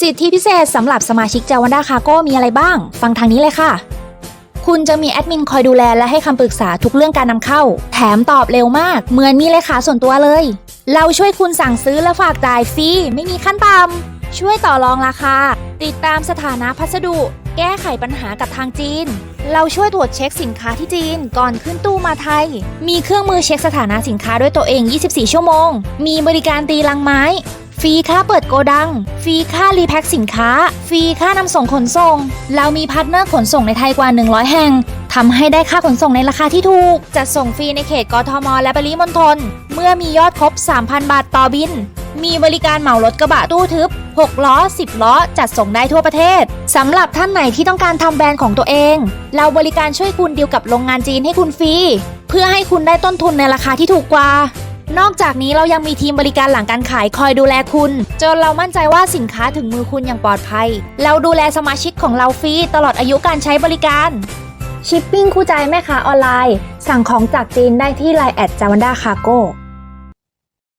สิทธิพิเศษสำหรับสมาชิกจาวันดาคาโก้มีอะไรบ้าง ฟังทางนี้เลยค่ะ คุณจะมีแอดมินคอยดูแลและให้คำปรึกษาทุกเรื่องการนำเข้า แถมตอบเร็วมาก เหมือนมีเลขาส่วนตัวเลย เราช่วยคุณสั่งซื้อและฝากจ่ายฟรีไม่มีขั้นต่ำช่วยต่อรองราคา ติดตามสถานะพัสดุ แก้ไขปัญหากับทางจีน เราช่วยตรวจเช็คสินค้าที่จีนก่อนขึ้นตู้มาไทย มีเครื่องมือเช็คสถานะสินค้าด้วยตัวเอง 24 ชั่วโมง มีบริการตีลังไม้ ฟรีค่าเปิดโกดัง ฟรีค่ารีแพ็คสินค้า ฟรีค่านำส่งขนส่ง เรามีพาร์ทเนอร์ขนส่งในไทยกว่า 100 แห่งทำให้ได้ค่าขนส่งในราคาที่ถูก จัดส่งฟรีในเขตกทม และปริมณฑล เมื่อมียอดครบ 3,000 บาทต่อบิน มีบริการเหมารถกระบะตู้ทึบ 6 ล้อ 10 ล้อ จัดส่งได้ทั่วประเทศ สำหรับท่านไหนที่ต้องการทำแบรนด์ของตัวเอง เราบริการช่วยคุณดีลกับโรงงานจีนให้คุณฟรี เพื่อให้คุณได้ต้นทุนในราคาที่ถูกกว่า นอกจากนี้เรายังมีทีมบริการหลังการขายคอยดูแลคุณ จนเรามั่นใจว่าสินค้าถึงมือคุณอย่างปลอดภัย เราดูแลสมาชิกของเราฟรีตลอดอายุการใช้บริการชิปปิ้งคู่ใจแม่ค้าออนไลน์ สั่งของจากจีนได้ที่ไลน์แอดจาวันดาคาโก้